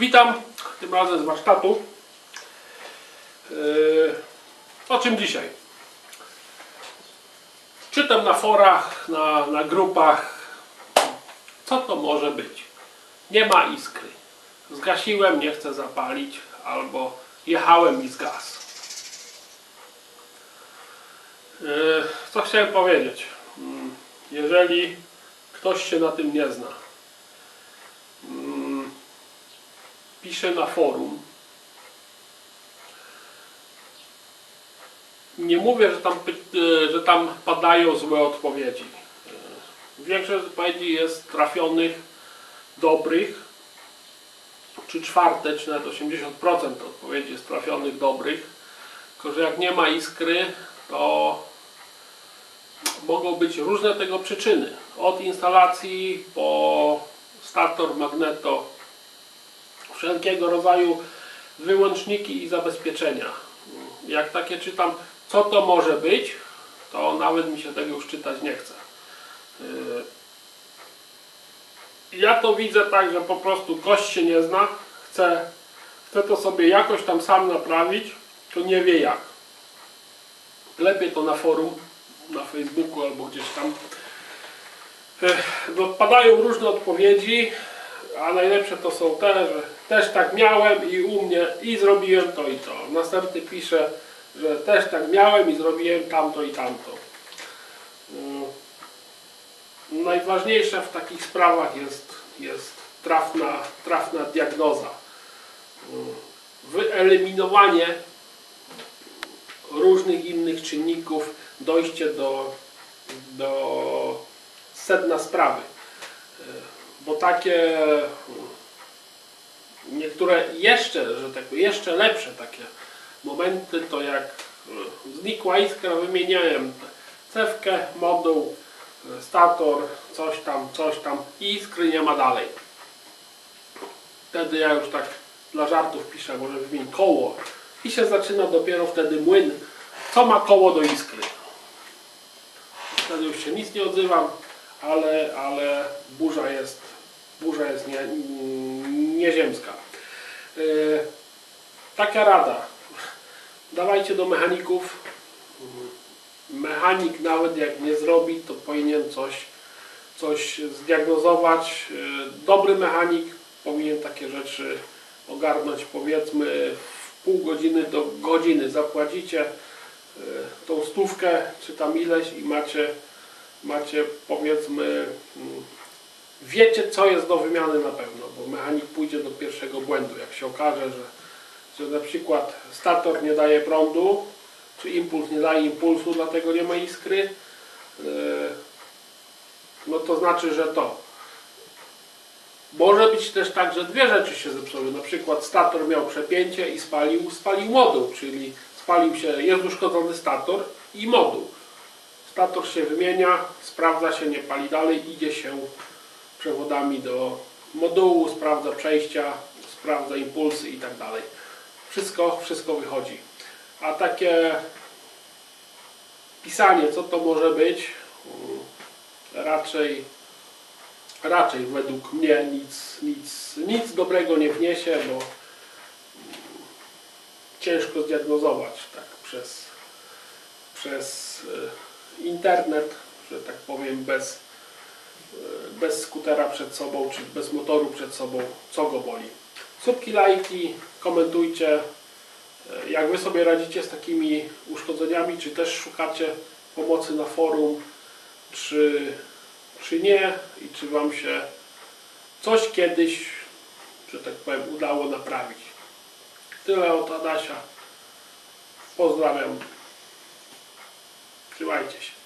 Witam, tym razem z warsztatu. Yy, o czym dzisiaj? Czytam na forach, na, na grupach, co to może być. Nie ma iskry. Zgasiłem, nie chcę zapalić, albo jechałem i zgasł. Yy, Co chciałem powiedzieć? Mm, Jeżeli ktoś się na tym nie zna, pisze na forum. Nie mówię, że tam, e, że tam padają złe odpowiedzi. E, Większość odpowiedzi jest trafionych, dobrych, czy czwarte, czy nawet 80% odpowiedzi jest trafionych, dobrych. Tylko, że jak nie ma iskry, to mogą być różne tego przyczyny. Od instalacji po stator, magneto, wszelkiego rodzaju wyłączniki i zabezpieczenia. Jak takie czytam, co to może być, to nawet mi się tego już czytać nie chce. Yy, Ja to widzę tak, że po prostu gość się nie zna, chce, chce to sobie jakoś tam sam naprawić, to nie wie jak. Lepiej to na forum, na Facebooku albo gdzieś tam. Yy, No, padają różne odpowiedzi, a najlepsze to są te, że też tak miałem i u mnie i zrobiłem to i to. Następny pisze, że też tak miałem i zrobiłem tamto i tamto. Mm. Najważniejsze w takich sprawach jest, jest trafna, trafna diagnoza. Mm. Wyeliminowanie różnych innych czynników, dojście do, do sedna sprawy. Bo takie niektóre jeszcze, że tak jeszcze lepsze takie momenty, to jak e, znikła iskra, wymieniałem cewkę, moduł, e, stator, coś tam, coś tam i iskry nie ma dalej. Wtedy ja już tak dla żartów piszę, może wymień koło i się zaczyna dopiero wtedy młyn, co ma koło do iskry. Wtedy już się nic nie odzywam, ale, ale burza jest, burza jest nie, nieziemska. Yy, taka rada. Dawajcie do mechaników. Mechanik nawet jak nie zrobi, to powinien coś, coś zdiagnozować. Yy, Dobry mechanik powinien takie rzeczy ogarnąć powiedzmy w pół godziny do godziny. Zapłacicie yy, tą stówkę czy tam ileś i macie, macie powiedzmy mm, wiecie co jest do wymiany na pewno, bo mechanik pójdzie do pierwszego błędu. Jak się okaże, że, że na przykład stator nie daje prądu, czy impuls nie daje impulsu, dlatego nie ma iskry, yy, no to znaczy, że to. Może być też tak, że dwie rzeczy się zepsuły. Na przykład stator miał przepięcie i spalił, spalił moduł, czyli spalił się, jest uszkodzony stator i moduł. Stator się wymienia, sprawdza się, nie pali dalej, idzie się przewodami do modułu, sprawdza przejścia, sprawdza impulsy i tak dalej. Wszystko, wszystko wychodzi. A takie pisanie, co to może być, mm, raczej, raczej według mnie nic, nic, nic dobrego nie wniesie, bo mm, ciężko zdiagnozować tak przez, przez e, internet, że tak powiem, bez, bez skutera przed sobą, czy bez motoru przed sobą, co go boli. Subki, lajki, komentujcie, e, jak Wy sobie radzicie z takimi uszkodzeniami, czy też szukacie pomocy na forum, czy, czy nie i czy Wam się coś kiedyś, że tak powiem, udało naprawić. Tyle od Adasia. Pozdrawiam. Trzymajcie się.